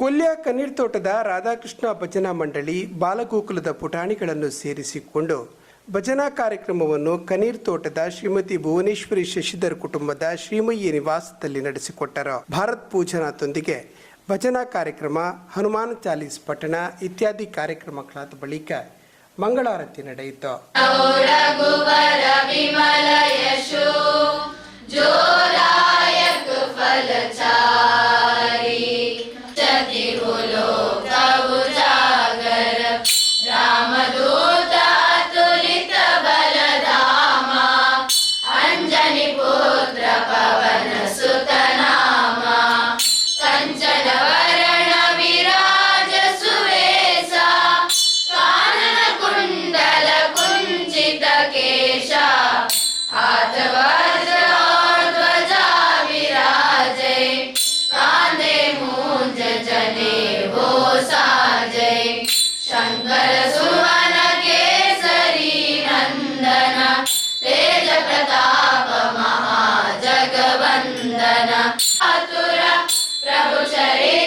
ಕೊಲ್ಯ ಕಣ್ಣೀರ್ತೋಟದ ರಾಧಾಕೃಷ್ಣ ಭಜನಾ ಮಂಡಳಿ ಬಾಲಗೋಕುಲದ ಪುಟಾಣಿಗಳನ್ನು ಸೇರಿಸಿಕೊಂಡು ಭಜನಾ ಕಾರ್ಯಕ್ರಮವನ್ನು ಕನೀರ್ ತೋಟದ ಶ್ರೀಮತಿ ಭುವನೇಶ್ವರಿ ಶಶಿಧರ್ ಕುಟುಂಬದ ಶ್ರೀಮಯ್ಯ ನಿವಾಸದಲ್ಲಿ ನಡೆಸಿಕೊಟ್ಟರು. ಭಾರತ್ ಪೂಜನಾತೊಂದಿಗೆ ಭಜನಾ ಕಾರ್ಯಕ್ರಮ, ಹನುಮಾನ್ ಚಾಲೀಸ್ ಪಠಣ ಇತ್ಯಾದಿ ಕಾರ್ಯಕ್ರಮಗಳಾದ ಬಳಿಕ ಮಂಗಳಾರತಿ ನಡೆಯಿತು. आतुरा प्रभुचरे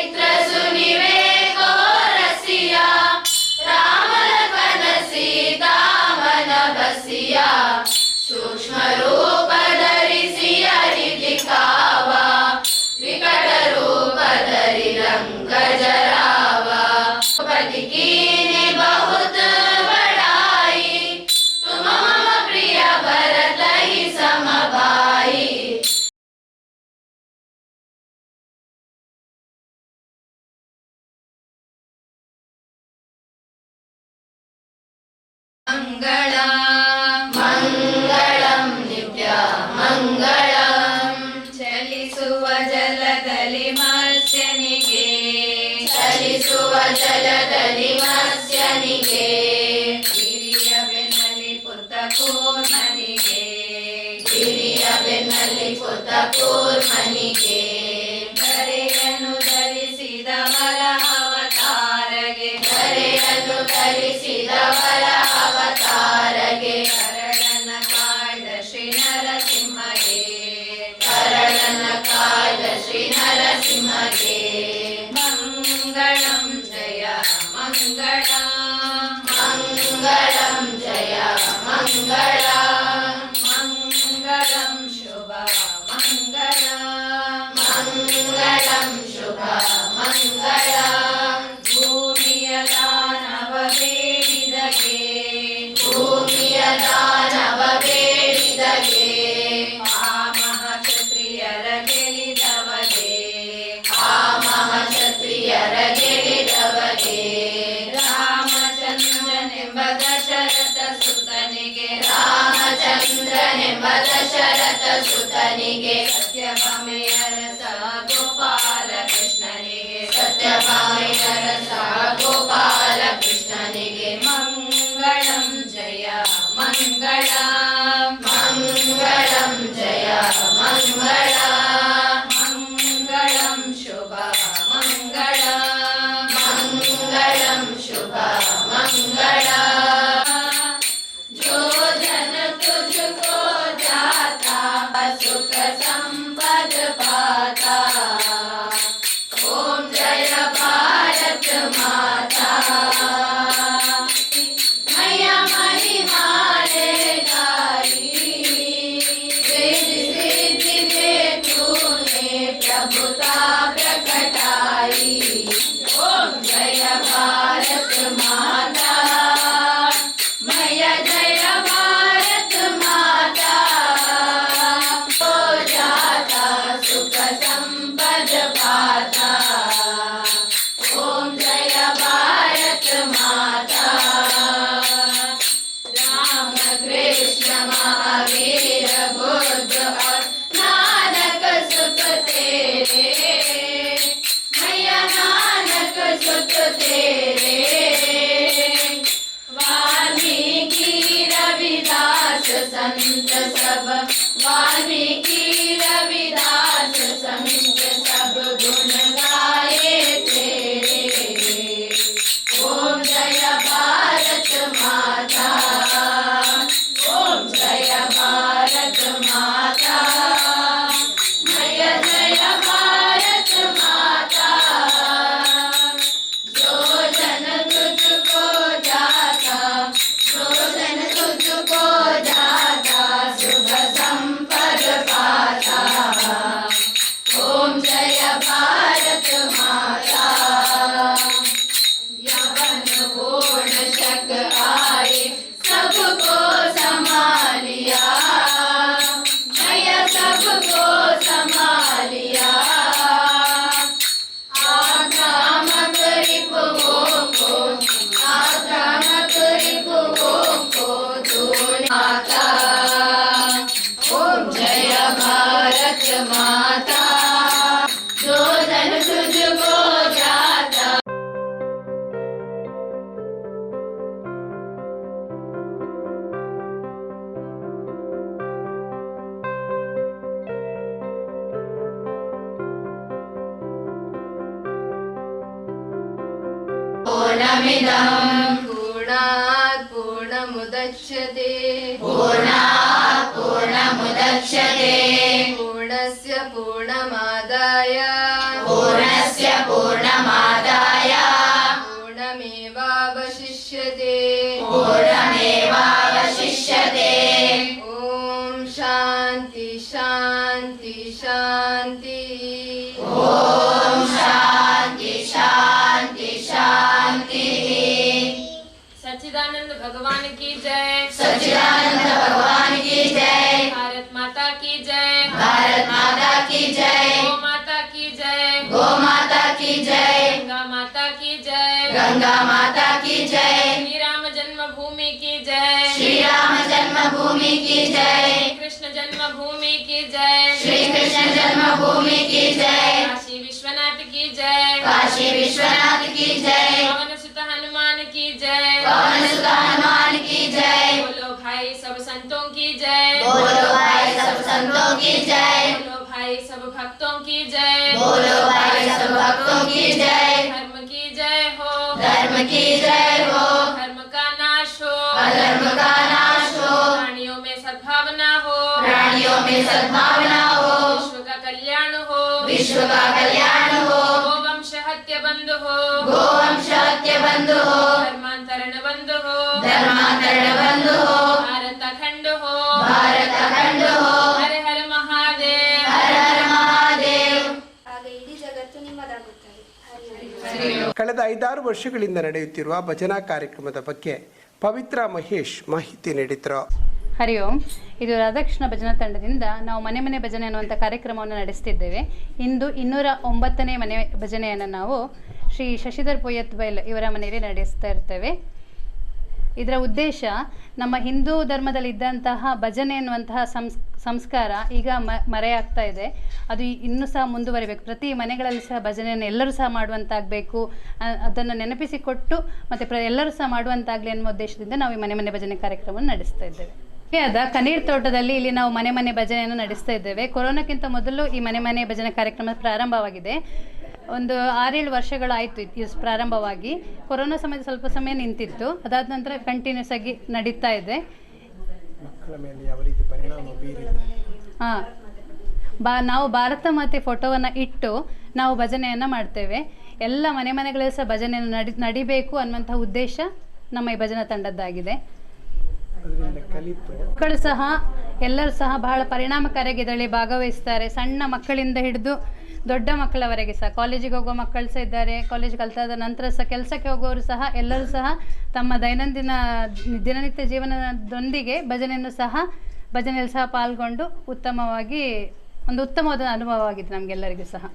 ಕೂರ್ಮನಿಗೆ ಕರೆಯನ್ನು ಧರಿಸಿದವರ ಅವತಾರಗೆ. ಕರೆಯನ್ನು ಧರಿಸಿದವರ ದಶರಥ ಸುತನಿಗೆ ಸತ್ಯವ नानक सुपतेरे मया नानक सुपतेरे वारि कीर विता सन्त स पूर्णमिदम् पूर्णात् पूर्णमुदच्यते पूर्णात् पूर्णमुदच्यते पूर्णस्य पूर्णमादाय पूर्णस्य पूर्णमादाय पूर्णमेवावशिष्यते पूर्णमेवावशिष्यते ॐ शान्ति शान्ति शान्ति ॐ शान्ति शान्ति शान्तिः सच्चिदानंद भगवान की जय सच्चिदानंद भगवान की जय भारत माता की जय भारत माता की जय गौ माता की जय गो माता की जय गंगा माता की जय गंगा माता की जय श्री राम जन्मभूमि की जय श्री राम जन्मभूमि की जय कृष्ण जन्मभूमि की जय श्री कृष्ण जन्मभूमि की जय की जय। काशी विश्वनाथ की जय। पवन सुत हनुमान की जय। पवन सुत हनुमान की जय। बोलो भाई सब संतों की जय। बोलो भाई सब संतों की जय। बोलो भाई सब भक्तों की जय। बोलो भाई सब भक्तों की जय। धर्म की जय हो। धर्म की जय हो। धर्म का नाश हो। अधर्म का नाश हो। प्राणियों में सद्भावना हो। प्राणियों में सद्भावना हो। विश्व का कल्याण हो। विश्व का कल्याण हो। ಬಂಧು ಧರ್ಮಾಂತರಣ ಬಂಧು ಧರ್ಮಾಂತರಣ ಬಂಧು ಭಾರತ ಖಂಡು ಭಾರತ ಖಂಡು ಹರ ಮಹಾದೇವ್. ಹರ ಹರ ಮಹಾದೇವ್. ಕಳೆದ ಐದಾರು ವರ್ಷಗಳಿಂದ ನಡೆಯುತ್ತಿರುವ ಭಜನಾ ಕಾರ್ಯಕ್ರಮದ ಬಗ್ಗೆ ಪವಿತ್ರ ಮಹೇಶ್ ಮಾಹಿತಿ ನೀಡಿದ್ರು. ಹರಿ ಓಂ. ಇದು ರಾಧಾಕೃಷ್ಣ ಭಜನಾ ತಂಡದಿಂದ ನಾವು ಮನೆ ಮನೆ ಭಜನೆ ಅನ್ನುವಂಥ ಕಾರ್ಯಕ್ರಮವನ್ನು ನಡೆಸ್ತಿದ್ದೇವೆ. ಇಂದು ಇನ್ನೂರ ಒಂಬತ್ತನೇ ಮನೆ ಭಜನೆಯನ್ನು ನಾವು ಶ್ರೀ ಶಶಿಧರ್ ಪೊಯ್ಯತ್ ಬೈಲ್ ಇವರ ಮನೆಯಲ್ಲಿ ನಡೆಸ್ತಾ ಇರ್ತೇವೆ. ಇದರ ಉದ್ದೇಶ ನಮ್ಮ ಹಿಂದೂ ಧರ್ಮದಲ್ಲಿ ಇದ್ದಂತಹ ಭಜನೆ ಎನ್ನುವಂತಹ ಸಂಸ್, ಸಂಸ್ಕಾರ ಈಗ ಮ, ಮರೆಯಾಗ್ತಾ ಇದೆ. ಅದು ಇನ್ನೂ ಸಹ ಮುಂದುವರಿಬೇಕು. ಪ್ರತಿ ಮನೆಗಳಲ್ಲಿ ಸಹ ಭಜನೆಯನ್ನು ಎಲ್ಲರೂ ಸಹ ಮಾಡುವಂತಾಗಬೇಕು. ಅದನ್ನು ನೆನಪಿಸಿಕೊಟ್ಟು ಮತ್ತು ಪ್ರ, ಎಲ್ಲರೂ ಸಹ ಮಾಡುವಂತಾಗಲಿ ಅನ್ನುವ ಉದ್ದೇಶದಿಂದ ನಾವು ಈ ಮನೆ ಮನೆ ಭಜನೆ ಕಾರ್ಯಕ್ರಮವನ್ನು ನಡೆಸ್ತಾ ಇದ್ದೇವೆ. ಆದ ಕನೀರ್ ತೋಟದಲ್ಲಿ ಇಲ್ಲಿ ನಾವು ಮನೆ ಮನೆ ಭಜನೆಯನ್ನು ನಡೆಸ್ತಾ ಇದ್ದೇವೆ. ಕೊರೋನಾಕ್ಕಿಂತ ಮೊದಲು ಈ ಮನೆ ಮನೆ ಭಜನೆ ಕಾರ್ಯಕ್ರಮ ಪ್ರಾರಂಭವಾಗಿದೆ. ಒಂದು ಆರೇಳು ವರ್ಷಗಳಾಯಿತು ಇದು ಪ್ರಾರಂಭವಾಗಿ. ಕೊರೋನಾ ಸಮಯದ ಸ್ವಲ್ಪ ಸಮಯ ನಿಂತಿತ್ತು. ಅದಾದ ನಂತರ ಕಂಟಿನ್ಯೂಸ್ ಆಗಿ ನಡೀತಾ ಇದೆ. ಹಾಂ ಬಾ ನಾವು ಭಾರತ ಮಾತೆ ಫೋಟೋವನ್ನು ಇಟ್ಟು ನಾವು ಭಜನೆಯನ್ನು ಮಾಡ್ತೇವೆ. ಎಲ್ಲ ಮನೆ ಮನೆಗಳಲ್ಲಿ ಸಹ ಭಜನೆಯನ್ನು ನಡಿ ನಡಿಬೇಕು ಅನ್ನುವಂಥ ಉದ್ದೇಶ ನಮ್ಮ ಈ ಭಜನಾ ತಂಡದ್ದಾಗಿದೆ. ಮಕ್ಕಳು ಸಹ ಎಲ್ಲರೂ ಸಹ ಬಹಳ ಪರಿಣಾಮಕಾರಿಯಾಗಿ ಇದರಲ್ಲಿ ಭಾಗವಹಿಸ್ತಾರೆ. ಸಣ್ಣ ಮಕ್ಕಳಿಂದ ಹಿಡಿದು ದೊಡ್ಡ ಮಕ್ಕಳವರೆಗೆ ಸಹ. ಕಾಲೇಜಿಗೆ ಹೋಗುವ ಮಕ್ಕಳು ಸಹ ಇದ್ದಾರೆ. ಕಾಲೇಜ್ ಕಲಿತಾದ ನಂತರ ಸಹ ಕೆಲಸಕ್ಕೆ ಹೋಗುವವರು ಸಹ, ಎಲ್ಲರೂ ಸಹ ತಮ್ಮ ದೈನಂದಿನ ದಿನನಿತ್ಯ ಜೀವನದೊಂದಿಗೆ ಭಜನೆಯನ್ನು ಸಹ, ಭಜನೆಯಲ್ಲಿ ಸಹ ಪಾಲ್ಗೊಂಡು ಉತ್ತಮವಾಗಿ, ಒಂದು ಉತ್ತಮವಾದ ಅನುಭವವಾಗಿದೆ ನಮಗೆಲ್ಲರಿಗೂ ಸಹ.